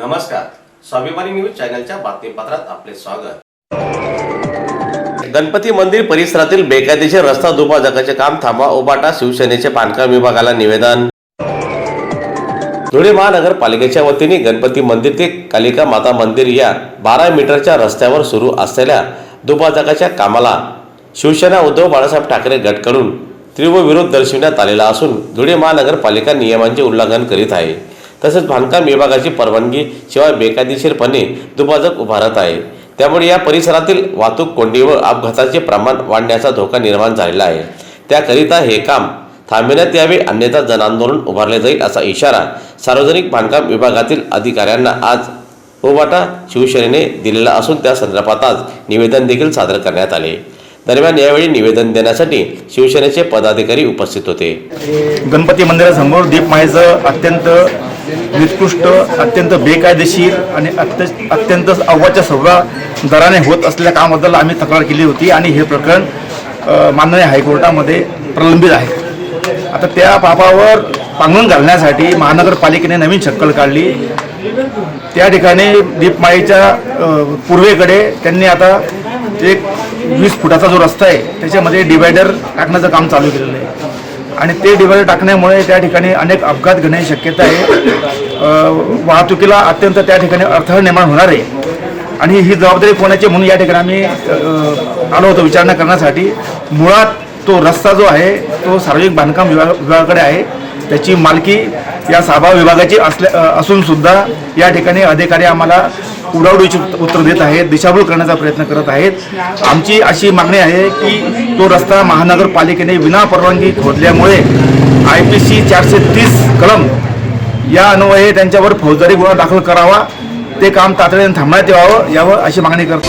नमस्कार. स्वाभिमानी न्यूज चॅनलच्या बातमीपत्रात आपले स्वागत. गणपती मंदिर परिसरातील बेकायदेशीर रस्ता दुभाजकाचे काम थांबवा उबाटा शिवसेनेचे बांधकाम विभागाला निवेदन. धुळे महानगरपालिकेच्या वतीने गणपती मंदिर ते कालिका माता मंदिर या बारा मीटरच्या रस्त्यावर सुरू असलेल्या दुभाजकाच्या कामाला शिवसेना उद्धव बाळासाहेब ठाकरे गटकडून तीव्र विरोध दर्शविण्यात आलेला असून धुळे महानगरपालिका नियमांचे उल्लंघन करीत आहे. तसेच बांधकाम विभागाची परवानगी शिवाय बेकायदेशीरपणे दुभाजक उभारत आहे. त्यामुळे या परिसरातील वाहतूक कोंडी व अपघाताचे प्रमाण वाढण्याचा धोका निर्माण झालेला आहे. त्याकरिता हे काम थांबविण्यात यावे अन्यथा जनआंदोलन उभारले जाईल असा इशारा सार्वजनिक बांधकाम विभागातील अधिकाऱ्यांना आज ओबाटा शिवसेनेने दिलेला असून त्या संदर्भात आज निवेदन देखील सादर करण्यात आले. दरम्यान यावेळी निवेदन देण्यासाठी शिवसेनेचे पदाधिकारी उपस्थित होते. गणपती मंदिरासमोर दीपमाळेचं अत्यंत निकृष्ट अत्यंत बेकायदेशीर आणि अत्य अत्यंत अव्वाच्या सव्वा दराने होत असलेल्या कामाबद्दल आम्ही तक्रार केली होती आणि हे प्रकरण माननीय हायकोर्टामध्ये प्रलंबित आहे. आता त्या पापावर पांघरून घालण्यासाठी महानगरपालिकेने नवीन शक्कल काढली. त्या ठिकाणी दीपमाळीच्या पूर्वेकडे त्यांनी आता एक वीस फुटाचा जो रस्ता आहे त्याच्यामध्ये डिवायडर टाकण्याचं काम चालू केलेलं आहे. आणि ते डिवायडर टाकण्यामुळे त्या ठिकाणी अनेक अपघात घडण्याची शक्यता आहे. वाहतुकीला अत्यंत त्या ठिकाणी अडथळा निर्माण होणार आहे. आणि ही जबाबदारी कोणाची म्हणून या ठिकाणी आम्ही आलो होतो विचारणा करण्यासाठी. मुळात तो रस्ता जो आहे तो सार्वजनिक बांधकाम विभाग विभागाकडे आहे. त्याची मालकी या सभा विभागाची असल्या असूनसुद्धा या ठिकाणी अधिकारी आम्हाला उडावडीची उत्तर देत आहेत दिशाभूल करण्याचा प्रयत्न करत आहेत. आमची अशी मागणी आहे की तो रस्ता महानगरपालिकेने विना परवानगी खोदल्यामुळे आय पी सी चारशे तीस कलम या अन्वये त्यांच्यावर फौजदारी गुन्हा दाखल करावा ते काम तातडीने थांबण्यात यावं यावं अशी मागणी करतो.